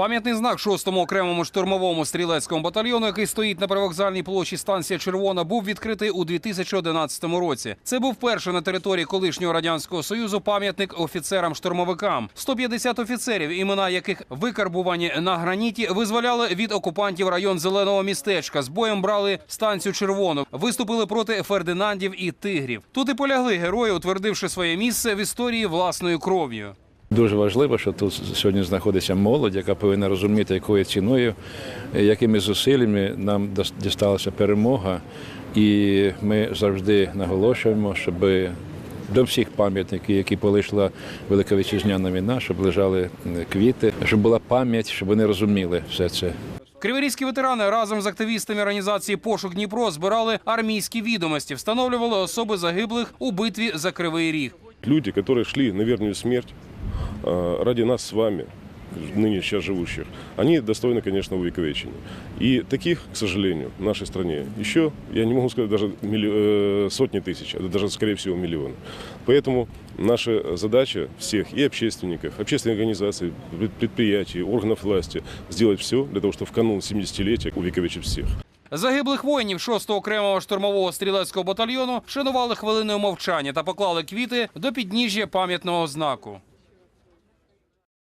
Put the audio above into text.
Пам'ятний знак 6-му окремому штурмовому стрілецькому батальйону, який стоїть на привокзальній площі станція Червона, був відкритий у 2011 році. Це був перший на території колишнього радянського союзу пам'ятник офіцерам-штурмовикам. 150 офіцерів, імена яких викарбувані на граніті, визволяли від окупантів район зеленого містечка. З боєм брали станцію Червону, виступили проти Фердинандів і тигрів. Тут і полягли герої, утвердивши своє місце в історії власною кров'ю. Дуже важливо, що тут сьогодні знаходиться молодь, яка повинна розуміти, якою ціною, якими зусиллями нам дісталася перемога. І ми завжди наголошуємо, щоб до всіх пам'ятників, які полишила Велика Вітчизняна війна, щоб лежали квіти, щоб була пам'ять, щоб вони розуміли все це. Криворізькі ветерани разом з активістами організації Пошук Дніпро збирали армійські відомості, встановлювали особи загиблих у битві за Кривий Ріг. Люди, которые шли на верную смерть ради нас с вами, ныне сейчас живущих, они достойны, конечно, увековечения. И таких, к сожалению, в нашей стране еще, я не могу сказать, даже милли- э, сотни тысяч, это даже, скорее всего, миллионы. Поэтому наша задача всех и общественников, общественных организаций, пред- предприятий, органов власти сделать все для того, чтобы в канун 70-летия увековечить всех. Загиблих воїнів 6-го окремого штурмового стрілецького батальйону вшанували хвилиною мовчання та поклали квіти до підніжжя пам'ятного знаку.